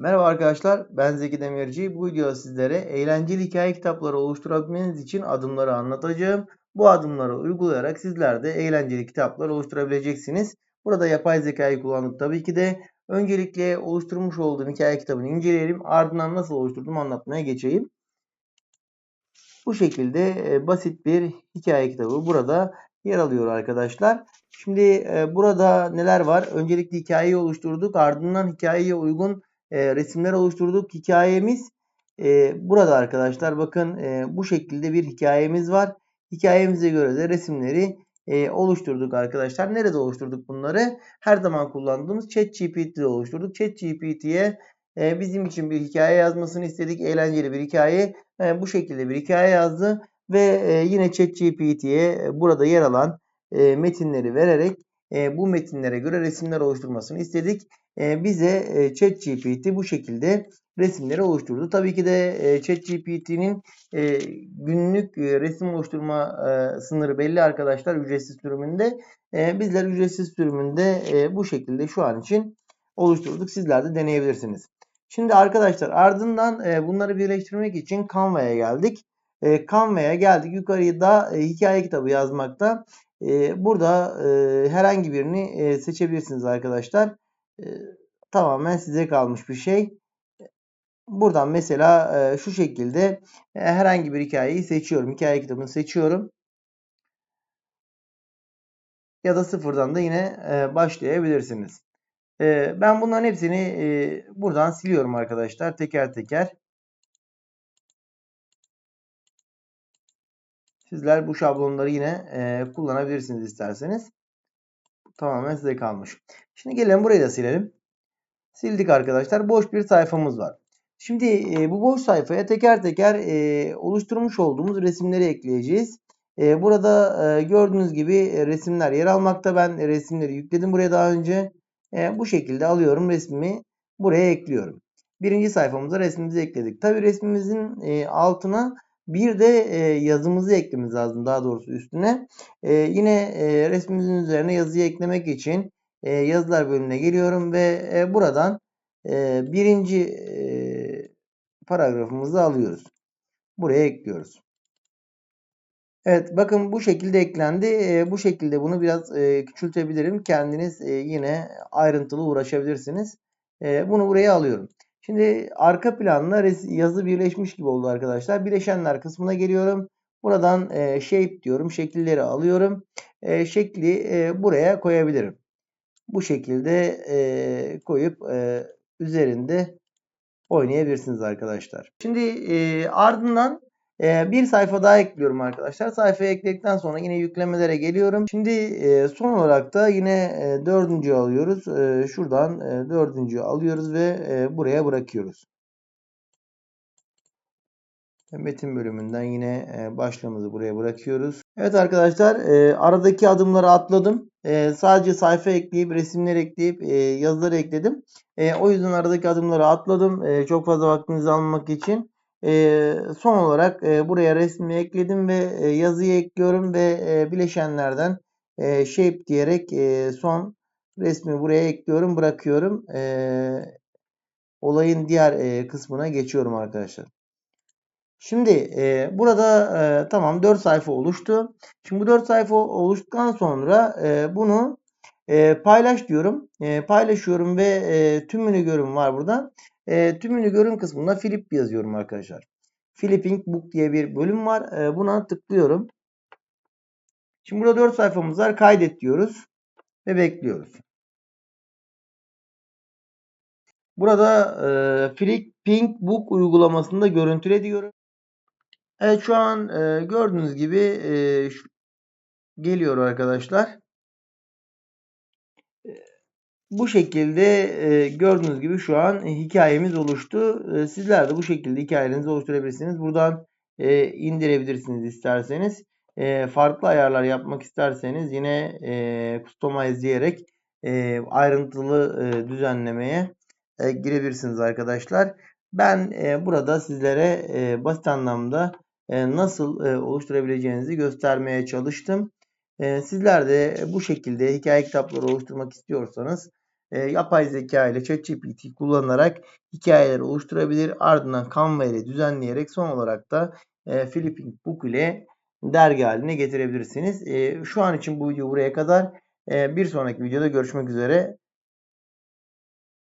Merhaba arkadaşlar, ben Zeki Demirci. Bu videoda sizlere eğlenceli hikaye kitapları oluşturabilmeniz için adımları anlatacağım. Bu adımları uygulayarak sizler de eğlenceli kitaplar oluşturabileceksiniz. Burada yapay zekayı kullandık tabii ki de. Öncelikle oluşturmuş olduğum hikaye kitabını inceleyelim. Ardından nasıl oluşturduğumu anlatmaya geçeyim. Bu şekilde e, basit bir hikaye kitabı burada yer alıyor arkadaşlar. Şimdi e, burada neler var? Öncelikle hikayeyi oluşturduk. Ardından hikayeye uygun e, resimler oluşturduk. Hikayemiz e, burada arkadaşlar. Bakın e, bu şekilde bir hikayemiz var. Hikayemize göre de resimleri e, oluşturduk arkadaşlar. Nerede oluşturduk bunları? Her zaman kullandığımız ChatGPT'de oluşturduk. ChatGPT'ye e, bizim için bir hikaye yazmasını istedik. Eğlenceli bir hikaye. E, bu şekilde bir hikaye yazdı ve e, yine ChatGPT'ye e, burada yer alan e, metinleri vererek e, bu metinlere göre resimler oluşturmasını istedik. E, bize e, ChatGPT bu şekilde resimleri oluşturdu. Tabii ki de e, ChatGPT'nin e, günlük resim oluşturma sınırı belli arkadaşlar ücretsiz sürümünde. Bizler ücretsiz sürümünde bu şekilde şu an için oluşturduk. Sizler de deneyebilirsiniz. Şimdi arkadaşlar ardından bunları birleştirmek için Canva'ya geldik. Canva'ya geldik. Yukarıya da hikaye kitabı yazmakta. Burada herhangi birini seçebilirsiniz arkadaşlar. Tamamen size kalmış bir şey. Buradan mesela e, şu şekilde e, herhangi bir hikayeyi seçiyorum. Hikaye kitabını seçiyorum. Ya da sıfırdan da yine e, başlayabilirsiniz. E, ben bunların hepsini e, buradan siliyorum arkadaşlar. Teker teker. Sizler bu şablonları yine e, kullanabilirsiniz isterseniz. Tamamen size kalmış. Şimdi gelelim burayı da silelim. Sildik arkadaşlar. Boş bir sayfamız var. Şimdi e, bu boş sayfaya teker teker e, oluşturmuş olduğumuz resimleri ekleyeceğiz. E, burada e, gördüğünüz gibi e, resimler yer almakta. Ben resimleri yükledim buraya daha önce. E, bu şekilde alıyorum resmimi buraya ekliyorum. Birinci sayfamıza resmimizi ekledik. Tabi resmimizin e, altına bir de e, yazımızı eklememiz lazım daha doğrusu üstüne. E, yine e, resmimizin üzerine yazıyı eklemek için e, yazılar bölümüne geliyorum ve e, buradan e, birinci e, paragrafımızı alıyoruz. Buraya ekliyoruz. Evet bakın bu şekilde eklendi. E, bu şekilde bunu biraz e, küçültebilirim. Kendiniz e, yine ayrıntılı uğraşabilirsiniz. E, bunu buraya alıyorum. Şimdi arka planla yazı birleşmiş gibi oldu arkadaşlar. Bileşenler kısmına geliyorum. Buradan e, shape diyorum. Şekilleri alıyorum. E, şekli e, buraya koyabilirim. Bu şekilde e, koyup e, üzerinde oynayabilirsiniz arkadaşlar. Şimdi e, ardından e, bir sayfa daha ekliyorum arkadaşlar. Sayfaya ekledikten sonra yine yüklemelere geliyorum. Şimdi e, son olarak da yine e, dördüncü alıyoruz. E, şuradan e, dördüncü alıyoruz ve e, buraya bırakıyoruz. Metin bölümünden yine e, başlığımızı buraya bırakıyoruz. Evet arkadaşlar e, aradaki adımları atladım. E, sadece sayfa ekleyip resimler ekleyip yazıları ekledim. O yüzden aradaki adımları atladım. Çok fazla vaktinizi almamak için. E, son olarak e, buraya resmi ekledim ve e, yazıyı ekliyorum ve e, bileşenlerden e, shape diyerek e, son resmi buraya ekliyorum bırakıyorum. E, olayın diğer e, kısmına geçiyorum arkadaşlar. Şimdi e, burada e, tamam 4 sayfa oluştu. Şimdi bu 4 sayfa oluştuktan sonra e, bunu e, paylaş diyorum. E, paylaşıyorum ve e, tümünü görün var burada. E, tümünü görün kısmında Flip yazıyorum arkadaşlar. Flipping Book diye bir bölüm var. E, buna tıklıyorum. Şimdi burada 4 sayfamız var. Kaydet diyoruz. Ve bekliyoruz. Burada e, Flipping Book uygulamasında görüntüle diyorum. Evet şu an e, gördüğünüz gibi e, şu, geliyor arkadaşlar. Bu şekilde e, gördüğünüz gibi şu an hikayemiz oluştu. E, sizler de bu şekilde hikayelerinizi oluşturabilirsiniz. Buradan e, indirebilirsiniz isterseniz. E, farklı ayarlar yapmak isterseniz yine e, customize diyerek e, ayrıntılı e, düzenlemeye e, girebilirsiniz arkadaşlar. Ben e, burada sizlere e, basit anlamda e, nasıl e, oluşturabileceğinizi göstermeye çalıştım. E, sizler de bu şekilde hikaye kitapları oluşturmak istiyorsanız e, yapay zeka ile ChatGPT kullanarak hikayeler oluşturabilir. Ardından Canva ile düzenleyerek son olarak da e, Flipping Book ile dergi haline getirebilirsiniz. E, şu an için bu video buraya kadar. E, bir sonraki videoda görüşmek üzere.